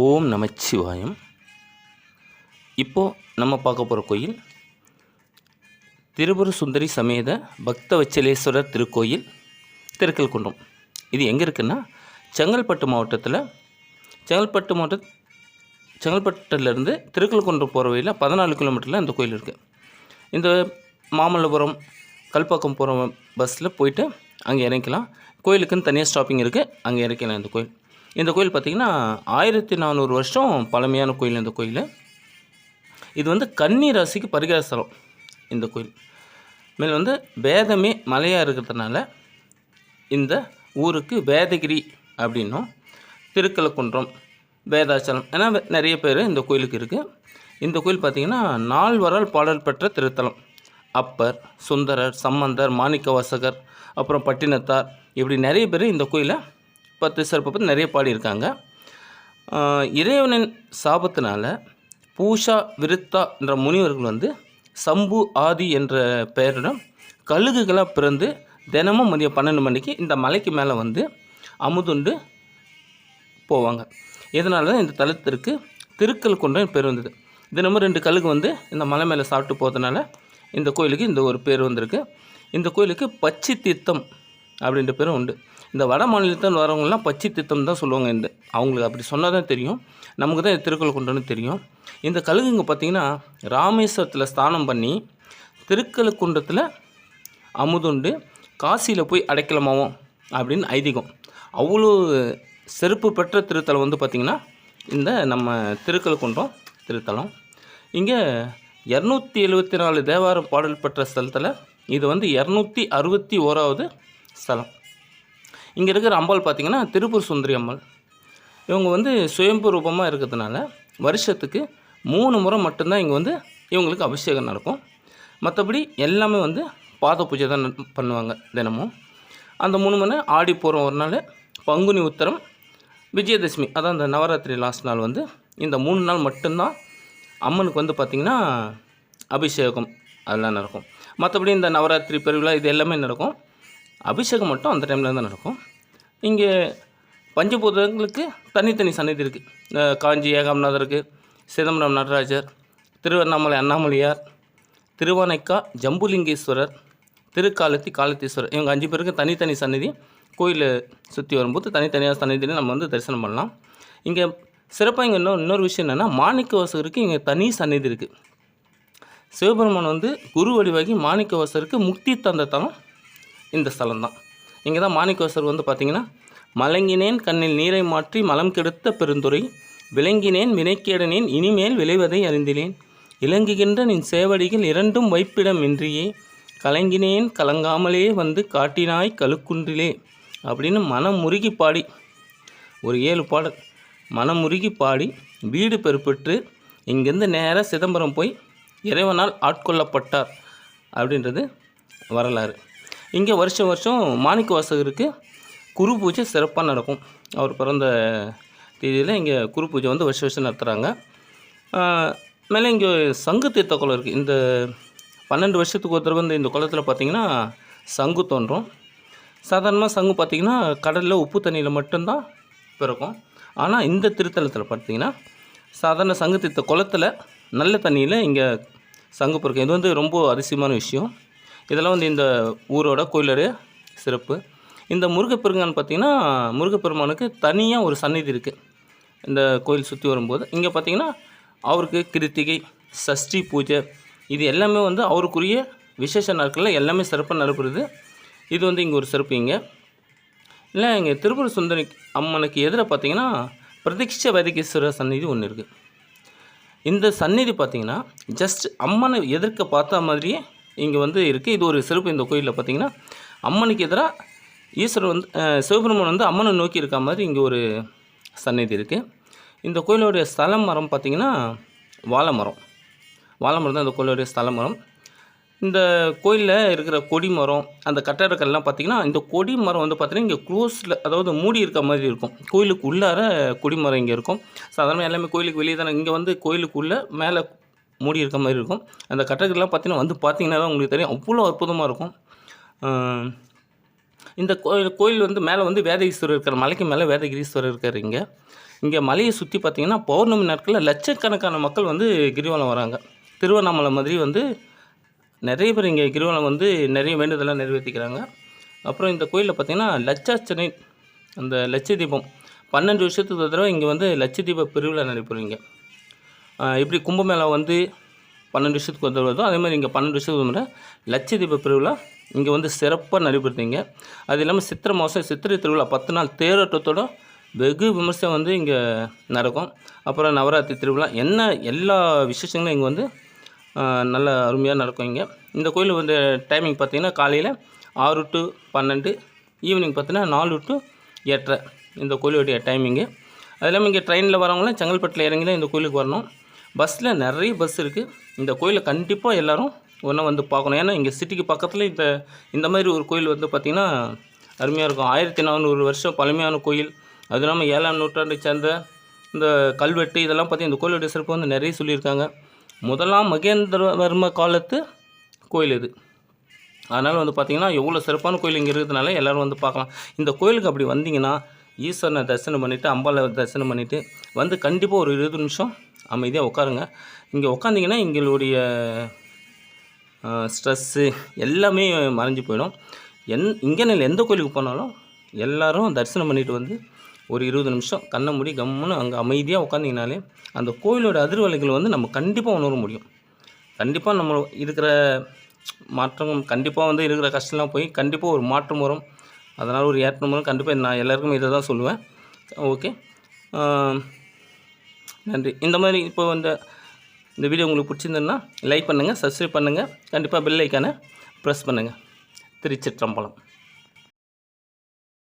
ஓம் நமச்சிவாயம். இப்போது நம்ம பார்க்க போகிற கோயில் திருபுர சுந்தரி சமேத பக்த வச்சலேஸ்வரர் திருக்கோயில் திருக்கல்குன்றம். இது எங்கே இருக்குன்னா செங்கல்பட்டு மாவட்டத்தில் செங்கல்பட்டு மாவட்ட செங்கல்பட்டுலேருந்து திருக்கல் குன்றம் போகிற வழியில் பதினாலு கிலோமீட்டரில் இந்த கோயில் இருக்குது இந்த மாமல்லபுரம் கல்பாக்கம் போகிற பஸ்ஸில் போயிட்டு அங்கே இறங்கிக்கலாம். கோயிலுக்குன்னு தனியாக ஸ்டாப்பிங் இருக்குது அங்கே இறக்கலாம் இந்த கோயில். இந்த கோயில் பார்த்திங்கன்னா ஆயிரத்தி நானூறு வருஷம் பழமையான கோயில் இந்த கோயில். இது வந்து கன்னி ராசிக்கு பரிகார ஸ்தலம் இந்த கோயில். மேலும் வந்து வேதமே மலையாக இருக்கிறதுனால இந்த ஊருக்கு வேதகிரி அப்படின்னும் திருக்கலக்குன்றம் வேதாச்சலம் ஏன்னா நிறைய பேர் இந்த கோயிலுக்கு இருக்குது இந்த கோயில் பார்த்திங்கன்னா நால்வரால் பாடல் பெற்ற திருத்தலம். அப்பர் சுந்தரர் சம்பந்தர் மாணிக்கவாசகர் அப்புறம் பட்டினத்தார் இப்படி நிறைய பேர் இந்த கோயிலை பத்து சிறப்பை பற்றி நிறைய பாடியிருக்காங்க. இறைவனின் சாபத்தினால பூஷா விருத்தா என்ற முனிவர்கள் வந்து சம்பு ஆதி என்ற பெயருடன் கழுகுகளாக பிறந்து தினமும் மதியம் பன்னெண்டு மணிக்கு இந்த மலைக்கு மேலே வந்து அமுதுண்டு போவாங்க. இதனால தான் இந்த தலத்திற்கு திருக்கல் கொண்ட பேர் வந்தது. தினமும் ரெண்டு கழுகு வந்து இந்த மலை மேலே சாப்பிட்டு போகிறதுனால இந்த கோயிலுக்கு இந்த ஒரு பேர் வந்திருக்கு. இந்த கோயிலுக்கு பச்சி தீர்த்தம் அப்படின்ற பேரும் உண்டு. இந்த வட மாநிலத்தில் வரவங்களாம் பச்சை தீர்த்தம் தான் சொல்லுவாங்க. இந்த அவங்களுக்கு அப்படி சொன்னால் தான் தெரியும். நமக்கு தான் திருக்கல் கொண்டன்னு தெரியும். இந்த கழுகுங்க பார்த்திங்கன்னா ராமேஸ்வரத்தில் ஸ்தானம் பண்ணி திருக்கழுக்குன்றத்தில் அமுதுண்டு காசியில் போய் அடைக்கலமாவும் அப்படின்னு ஐதீகம். அவ்வளோ செருப்பு பெற்ற திருத்தலம் வந்து பார்த்திங்கன்னா இந்த நம்ம திருக்கழுக்குன்றம் திருத்தலம். இங்கே இரநூத்தி எழுபத்தி நாலு தேவார பாடல் பெற்ற ஸ்தலத்தில் இது வந்து இரநூத்தி அறுபத்தி ஓராவது ஸ்தலம். இங்கே இருக்கிற அம்பாள் பார்த்திங்கன்னா திருப்பூர் சுந்தரி அம்மாள் இவங்க வந்து சுயம்பு ரூபமாக இருக்கிறதுனால வருஷத்துக்கு மூணு முறை மட்டும்தான் இங்கே வந்து இவங்களுக்கு அபிஷேகம் நடக்கும். மற்றபடி எல்லாமே வந்து பாத பூஜை தான் பண்ணுவாங்க தினமும். அந்த மூணு மணி ஆடி போகிறோம் ஒரு நாள் பங்குனி உத்தரம் விஜயதசமி அதான் அந்த நவராத்திரி லாஸ்ட் நாள் வந்து இந்த மூணு நாள் மட்டும்தான் அம்மனுக்கு வந்து பார்த்திங்கன்னா அபிஷேகம் அதெல்லாம் நடக்கும். மற்றபடி இந்த நவராத்திரி பெருவிழா இது எல்லாமே நடக்கும். அபிஷேகம் மட்டும் அந்த டைமில் தான் நடக்கும். இங்கே பஞ்சபூதங்களுக்கு தனித்தனி சன்னதி இருக்குது காஞ்சி ஏகாம்நாதருக்கு சிதம்பரம் நடராஜர் திருவண்ணாமலை அண்ணாமலையார் திருவானைக்கா ஜம்புலிங்கேஸ்வரர் திருக்காலத்தி காலத்தீஸ்வரர். இவங்க அஞ்சு பேருக்கு தனித்தனி சன்னதி கோயிலை சுற்றி வரும்போது தனித்தனியாக சன்னிதியில் நம்ம வந்து தரிசனம் பண்ணலாம். இங்கே சிறப்பாக இங்கே இன்னொரு இன்னொரு விஷயம் என்னென்னா மாணிக்கவாசகருக்கு இங்கே தனி சன்னதி இருக்குது சிவபெருமான் வந்து குரு வடிவாகி மாணிக்கவாசருக்கு முக்தி தந்த தலம் இந்த ஸ்தலம் தான் இங்கே தான் மாணிக்கவாசர் வந்து பார்த்திங்கன்னா மலங்கினேன் கண்ணில் நீரை மாற்றி மலம் கெடுத்த பெருந்துரை விளங்கினேன் வினைக்கேடனேன் இனிமேல் விளைவதை அறிந்தினேன் இலங்குகின்ற நின் சேவடிகள் இரண்டும் வைப்பிடம் இன்றியே கலங்கினேன் கலங்காமலே வந்து காட்டினாய் கழுக்குன்றிலே அப்படின்னு மனம் முருகி பாடி ஒரு ஏழு பாடல். மனம் முருகி பாடி வீடு பெருப்பெற்று இங்கேருந்து நேராக சிதம்பரம் போய் இறைவனால் ஆட்கொள்ளப்பட்டார் அப்படின்றது வரலாறு. இங்கே வருஷம் வருஷம் மாணிக்க வாசகருக்கு குரு பூஜை சிறப்பாக நடக்கும். அவர் பிறந்த தேதியில் இங்கே குரு பூஜை வந்து வருஷம் வருஷம் நடத்துகிறாங்க மேலே இங்கே சங்கு தீர்த்த குளம் இருக்குது இந்த பன்னெண்டு வருஷத்துக்கு ஒரு தடவை வந்து இந்த குளத்தில் பார்த்திங்கன்னா சங்கு தோன்றும். சாதாரணமாக சங்கு பார்த்தீங்கன்னா கடலில் உப்பு தண்ணியில் மட்டும்தான் பிறக்கும். ஆனால் இந்த திருத்தலத்தில் பார்த்திங்கன்னா சாதாரண சங்கு தீர்த்த குளத்தில் நல்ல தண்ணியில் இங்கே சங்கு பிறக்கும். இது வந்து ரொம்ப அதிசயமான விஷயம். இதெல்லாம் வந்து இந்த ஊரோட கோயிலோட சிறப்பு. இந்த முருகப்பெருங்கான் பார்த்திங்கன்னா முருகப்பெருமானுக்கு தனியாக ஒரு சந்நிதி இருக்குது இந்த கோயில் சுற்றி வரும்போது. இங்கே பார்த்தீங்கன்னா அவருக்கு கிருத்திகை சஷ்டி பூஜை இது எல்லாமே வந்து அவருக்குரிய விசேஷ நாட்களில் எல்லாமே சிறப்பாக நடைபெறுது. இது வந்து இங்கே ஒரு சிறப்பு இங்கே. இல்லை இங்கே திருப்பூர் சுந்தரி அம்மனுக்கு எதிராக பார்த்தீங்கன்னா பிரதிஷ்ட வைதகேஸ்வரர் சந்நிதி ஒன்று இருக்குது இந்த சந்நிதி பார்த்திங்கன்னா ஜஸ்ட் அம்மனை எதிர்க்க பார்த்த மாதிரியே இங்கே வந்து இருக்குது இது ஒரு சிறப்பு இந்த கோயிலில் பார்த்தீங்கன்னா அம்மனுக்கு எதிராக ஈஸ்வரர் வந்து சிவபெருமான் வந்து அம்மனை நோக்கி இருக்க மாதிரி இங்கே ஒரு சந்நிதி இருக்குது இந்த கோயிலுடைய ஸ்தல மரம் பார்த்திங்கன்னா வாழை மரம். வாழை மரம் தான் இந்த கோயிலுடைய ஸ்தல மரம். இந்த கோயிலில் இருக்கிற கொடி மரம் அந்த கட்டடக்கள்லாம் பார்த்திங்கன்னா இந்த கொடி மரம் வந்து பார்த்திங்கன்னா இங்கே க்ளோஸில் அதாவது மூடி இருக்க மாதிரி இருக்கும். கோயிலுக்கு உள்ளார கொடி மரம் இங்கே இருக்கும். சாதாரணமாக எல்லாமே கோயிலுக்கு வெளியே தானே இங்கே வந்து கோயிலுக்குள்ளே மேலே மூடி இருக்க மாதிரி இருக்கும். அந்த கட்டடக்கல்லாம் பார்த்தீங்கன்னா வந்து பார்த்திங்கன்னா தான் உங்களுக்கு தெரியும். அவ்வளோ அற்புதமாக இருக்கும். இந்த கோயில் கோயில் வந்து மேலே வந்து வேதகிரீஸ்வரர் இருக்கார். மலைக்கு மேலே வேதகிரீஸ்வரர் இருக்கார் இங்கே. இங்கே மலையை சுற்றி பார்த்தீங்கன்னா பௌர்ணமி நாட்களில் லட்சக்கணக்கான மக்கள் வந்து கிரிவலம் வராங்க. திருவண்ணாமலை மாதிரி வந்து நிறைய பேர் இங்கே கிரிவலம் வந்து நிறைய வேண்டுதலாம் நிறைவேற்றிக்கிறாங்க அப்புறம் இந்த கோயிலில் பார்த்தீங்கன்னா லட்சார்ச்சனை அந்த லட்ச தீபம். பன்னெண்டு வருஷத்துக்கு தடவை இங்கே வந்து லட்ச தீப பிரிவில் நடைபெறும் இங்கே. எப்படி கும்பமேளா வந்து பன்னெண்டு வருஷத்துக்கு வந்து வருதோ அதேமாதிரி இங்கே பன்னெண்டு வருஷத்துக்கு ஒரு முறை லட்ச தீப பெருவிழா இங்கே வந்து சிறப்பாக நடைபெறுத்தீங்க அது இல்லாமல் சித்திரை மாதம் சித்திரை திருவிழா பத்து நாள் தேரோட்டத்தோட வெகு விமர்சனம் வந்து இங்கே நடக்கும். அப்புறம் நவராத்திரி திருவிழா என்ன எல்லா விசேஷங்களும் இங்கே வந்து நல்ல அருமையாக நடக்கும் இங்கே. இந்த கோயில் வந்து டைமிங் பார்த்தீங்கன்னா காலையில் ஆறு டு பன்னெண்டு ஈவினிங் பார்த்தீங்கன்னா நாலு டு எட்டரை. இந்த கோயிலுடைய டைமிங்கு அது இல்லாமல் இங்கே ட்ரெயினில் வரவங்களாம் செங்கல்பட்டில் இறங்கி தான் இந்த கோயிலுக்கு வரணும். பஸ்ஸில் நிறைய பஸ் இருக்குது இந்த கோயிலை கண்டிப்பாக எல்லாரும் ஒன்றா வந்து பார்க்கணும். ஏன்னா இங்கே சிட்டிக்கு பக்கத்தில் இந்த இந்த மாதிரி ஒரு கோயில் வந்து பார்த்திங்கன்னா அருமையாக இருக்கும். ஆயிரத்தி நானூறு வருஷம் பழமையான கோயில். அது இல்லாமல் ஏழாம் நூற்றாண்டை சேர்ந்த இந்த கல்வெட்டு இதெல்லாம் பற்றி இந்த கோயிலுடைய சிறப்பு வந்து நிறைய சொல்லியிருக்காங்க. முதலாம் மகேந்திரவர்ம காலத்து கோயில் இது. அதனால் வந்து பார்த்திங்கன்னா எவ்வளோ சிறப்பான கோயில் இங்கே இருக்கிறதுனால எல்லோரும் வந்து பார்க்கலாம். இந்த கோயிலுக்கு அப்படி வந்தீங்கன்னா ஈஸ்வரனை தரிசனம் பண்ணிவிட்டு அம்பாளை தரிசனம் பண்ணிவிட்டு வந்து கண்டிப்பாக ஒரு இருபது நிமிஷம் அமைதியாக உட்காருங்க. இங்கே உட்காந்திங்கன்னா எங்களுடைய ஸ்ட்ரெஸ்ஸு எல்லாமே மறைஞ்சு போயிடும். என் இங்கே இல்லை எந்த கோயிலுக்கு போனாலும் எல்லோரும் தரிசனம் பண்ணிட்டு வந்து ஒரு இருபது நிமிஷம் கண்ணை மூடி கம்முன்னு அங்கே அமைதியாக உட்காந்திங்கனாலே அந்த கோயிலோட அதிர்வலைகள் வந்து நம்ம கண்டிப்பாக உணர முடியும். கண்டிப்பாக நம்ம இருக்கிற மாற்றம் கண்டிப்பாக வந்து இருக்கிற கஷ்டம்லாம் போய் கண்டிப்பாக ஒரு மாற்றம் வரும். அதனால் ஒரு ஏற்றம் வரும். கண்டிப்பாக நான் எல்லாருக்குமே இதை தான் சொல்லுவேன். ஓகே. நன்றி. இந்த மாதிரி இப்போ இந்த இந்த வீடியோ உங்களுக்கு பிடிச்சிருந்ததுன்னா லைக் பண்ணுங்கள் சப்ஸ்கிரைப் பண்ணுங்கள் கண்டிப்பாக பெல் ஐக்கானை ப்ரெஸ் பண்ணுங்கள் திருச்சிற்றம்பலம்.